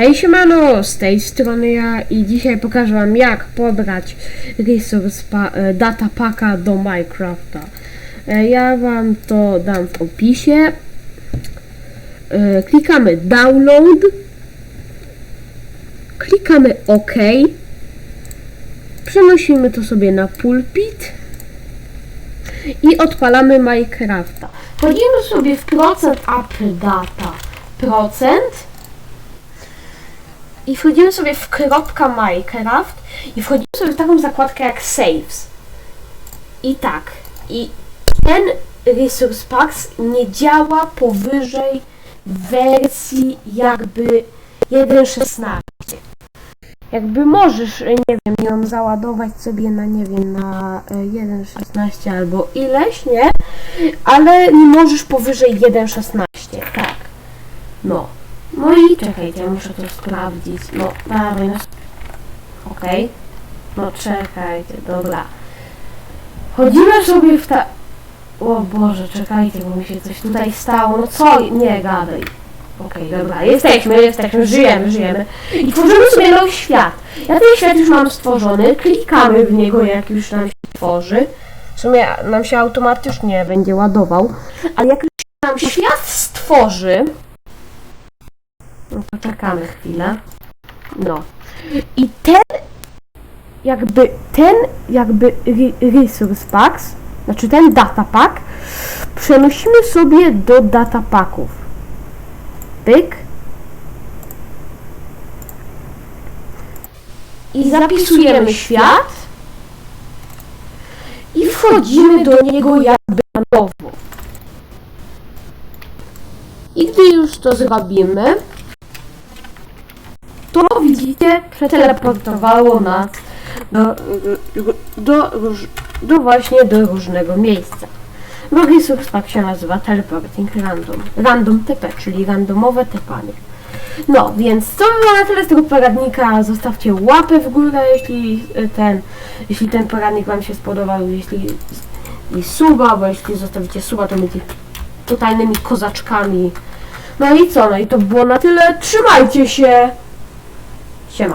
Hej siemano, z tej strony ja i dzisiaj pokażę wam jak pobrać resource pa e, data packa do Minecrafta. E, Ja wam to dam w opisie. E, Klikamy download. Klikamy OK. Przenosimy to sobie na pulpit. I odpalamy Minecrafta. Wchodzimy sobie w procent up data. Procent i wchodzimy sobie w kropka Minecraft i wchodzimy sobie w taką zakładkę jak Saves. I tak, i ten Resource Packs nie działa powyżej wersji jakby 1.16. Jakby możesz, e, nie wiem, ją załadować sobie na, nie wiem, na e, 1.16 albo ileś, nie? Ale nie możesz powyżej 1.16, tak. No. No i czekajcie, muszę to sprawdzić. No, dawaj, no. Okej. No czekajcie, dobra. Chodzimy sobie w ta... O Boże, czekajcie, bo mi się coś tutaj stało. No co? Nie gadaj. Okej, dobra, jesteśmy, jesteśmy, żyjemy, żyjemy. I tworzymy sobie nowy świat. Ja ten świat już mam stworzony, klikamy w niego, jak już nam się tworzy. W sumie nam się automatycznie będzie ładował. Ale jak nam świat stworzy, no to czekamy chwilę. No. I ten, jakby, ten, jakby re- resource packs, znaczy ten data pack, przenosimy sobie do data packów. Pyk. I zapisujemy świat. I wchodzimy do niego jakby na nowo. I gdy już to zrobimy, widzicie, przeteleportowało nas do, do, róż- do właśnie do różnego miejsca. Drugi subspak się nazywa Teleporting Random. Random TP, czyli randomowe tepanie. No, więc to by było na tyle z tego poradnika. Zostawcie łapę w górę, jeśli y, ten, jeśli ten poradnik Wam się spodobał, jeśli i suba, bo jeśli zostawicie suba, to będziecie totalnymi kozaczkami. No i co? No i to było na tyle. Trzymajcie się!